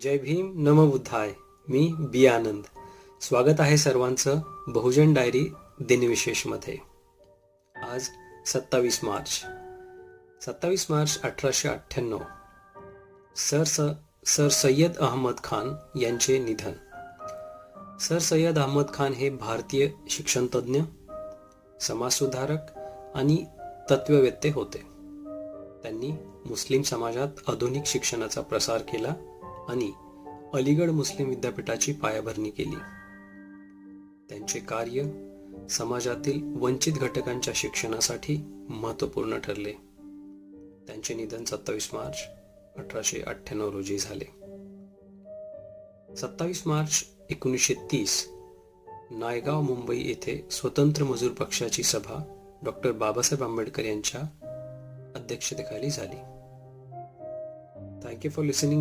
जय भीम नम बुद्धाय. मी बी आनंद. स्वागत आहे सर्वांचं बहुजन डायरी दिनविशेषमध्ये. आज सत्तावीस मार्च. सत्तावीस मार्च अठराशे अठ्ठ्याण्णव. सर स सर सय्यद अहमद खान यांचे निधन. सर सय्यद अहमद खान हे भारतीय शिक्षणतज्ज्ञ समाजसुधारक आणि तत्ववेत्ते होते. त्यांनी मुस्लिम समाजात आधुनिक शिक्षणाचा प्रसार केला. आणि अलीगड मुस्लिम विद्यापीठाची पायाभरणी केली. त्यांचे कार्य समाजातील वंचित घटकांच्या शिक्षणासाठी महत्त्वपूर्ण ठरले. त्यांचे निधन सत्तावीस मार्च अठराशे अठ्ठ्याण्णव रोजी झाले. सत्तावीस मार्च एकोणीसशे तीस नायगाव मुंबई येथे स्वतंत्र मजूर पक्षाची सभा डॉक्टर बाबासाहेब आंबेडकर यांच्या अध्यक्षतेखाली झाली. Thank you for listening me